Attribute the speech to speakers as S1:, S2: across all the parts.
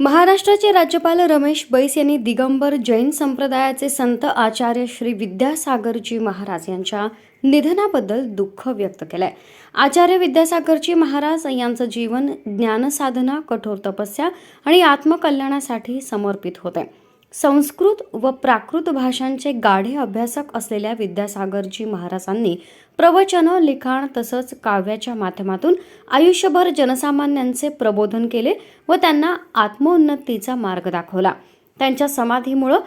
S1: महाराष्ट्राचे राज्यपाल रमेश बैस यांनी दिगंबर जैन संप्रदायाचे संत आचार्य श्री विद्यासागरजी महाराज यांच्या निधनाबद्दल दुःख व्यक्त केलंय. आचार्य विद्यासागरजी महाराज यांचं जीवन ज्ञानसाधना कठोर तपस्या आणि आत्मकल्याणासाठी समर्पित होते संस्कृत व प्राकृत भाषांचे गाढे अभ्यासक असलेल्या विद्यासागरजी महाराजांनी प्रवचनं लिखाण तसंच काव्याच्या माध्यमातून आयुष्यभर जनसामान्यांचे प्रबोधन केले व त्यांना आत्मोन्नतीचा मार्ग दाखवला. त्यांच्या समाधीमुळं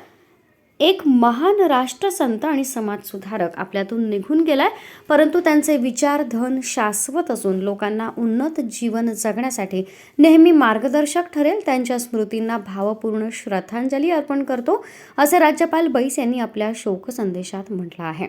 S1: एक महान राष्ट्रसंत आणि समाजसुधारक आपल्यातून निघून गेलाय. परंतु त्यांचे विचार धन शाश्वत असून लोकांना उन्नत जीवन जगण्यासाठी नेहमी मार्गदर्शक ठरेल. त्यांच्या स्मृतींना भावपूर्ण श्रद्धांजली अर्पण करतो असे राज्यपाल बैस यांनी आपल्या शोकसंदेशात म्हटलं आहे.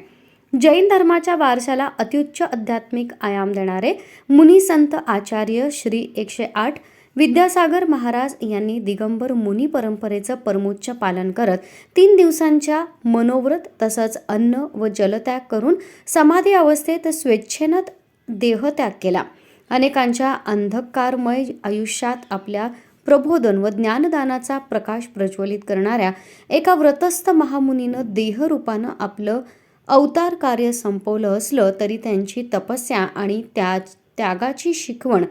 S1: जैन धर्माच्या वारशाला अत्युच्च आध्यात्मिक आयाम देणारे मुनी संत आचार्य श्री एकशे आठ विद्यासागर महाराज यांनी दिगंबर मुनी परंपरेचं परमोच्च पालन करत तीन दिवसांच्या मनोव्रत तसंच अन्न व जलत्याग करून समाधी अवस्थेत स्वेच्छेनं देहत्याग केला. अनेकांच्या अंधकारमय आयुष्यात आपल्या प्रबोधन व ज्ञानदानाचा प्रकाश प्रज्वलित करणाऱ्या एका व्रतस्थ महामुनीनं देहरूपानं आपलं अवतार कार्य संपवलं असलं तरी त्यांची तपस्या आणि त्या त्यागाची शिकवण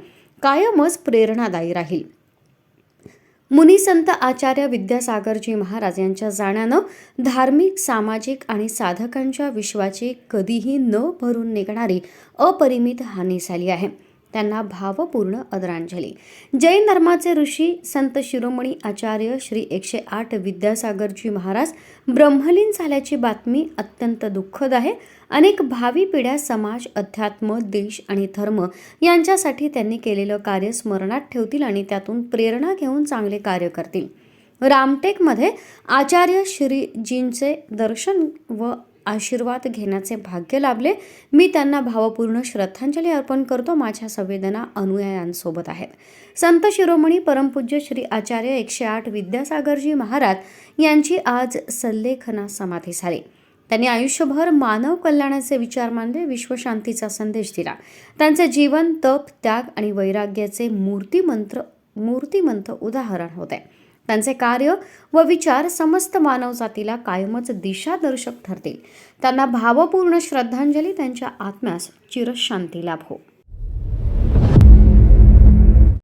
S1: कायमच प्रेरणादायी राहील. मुनिसंत आचार्य विद्यासागरजी महाराज यांच्या जाण्यानं धार्मिक सामाजिक आणि साधकांच्या विश्वाची कधीही न भरून निघणारी अपरिमित हानी झाली आहे. त्यांना भावपूर्ण आदरांजली. जैन धर्माचे ऋषी संत शिरोमणी आचार्य श्री एकशे आठ विद्यासागरजी महाराज ब्रह्मलीन झाल्याची बातमी अत्यंत दुःखद आहे. अनेक भावी पिढ्या समाज अध्यात्म देश आणि धर्म यांच्यासाठी त्यांनी केलेलं कार्य स्मरणात ठेवतील आणि त्यातून प्रेरणा घेऊन चांगले कार्य करतील. रामटेकमध्ये आचार्य श्रीजींचे दर्शन व आशीर्वाद घेण्याचे भाग्य लाभले. मी त्यांना भावपूर्ण श्रद्धांजली अर्पण करतो. माझ्या संवेदना अनुयायांसोबत आहेत. संत शिरोमणी परमपूज्य श्री आचार्य एकशे आठ विद्यासागरजी महाराज यांची आज सल्लेखना समाधी झाली. त्यांनी आयुष्यभर मानव कल्याणाचे विचार मानले विश्वशांतीचा संदेश दिला. त्यांचे जीवन तप त्याग आणि वैराग्याचे मूर्तिमंत्र मूर्तिमंत उदाहरण होते. त्यांचे कार्य व विचार समस्त मानवजातीला कायमच दिशादर्शक ठरतील. त्यांना भावपूर्ण श्रद्धांजली त्यांच्या आत्म्यास चिरशांती लाभो.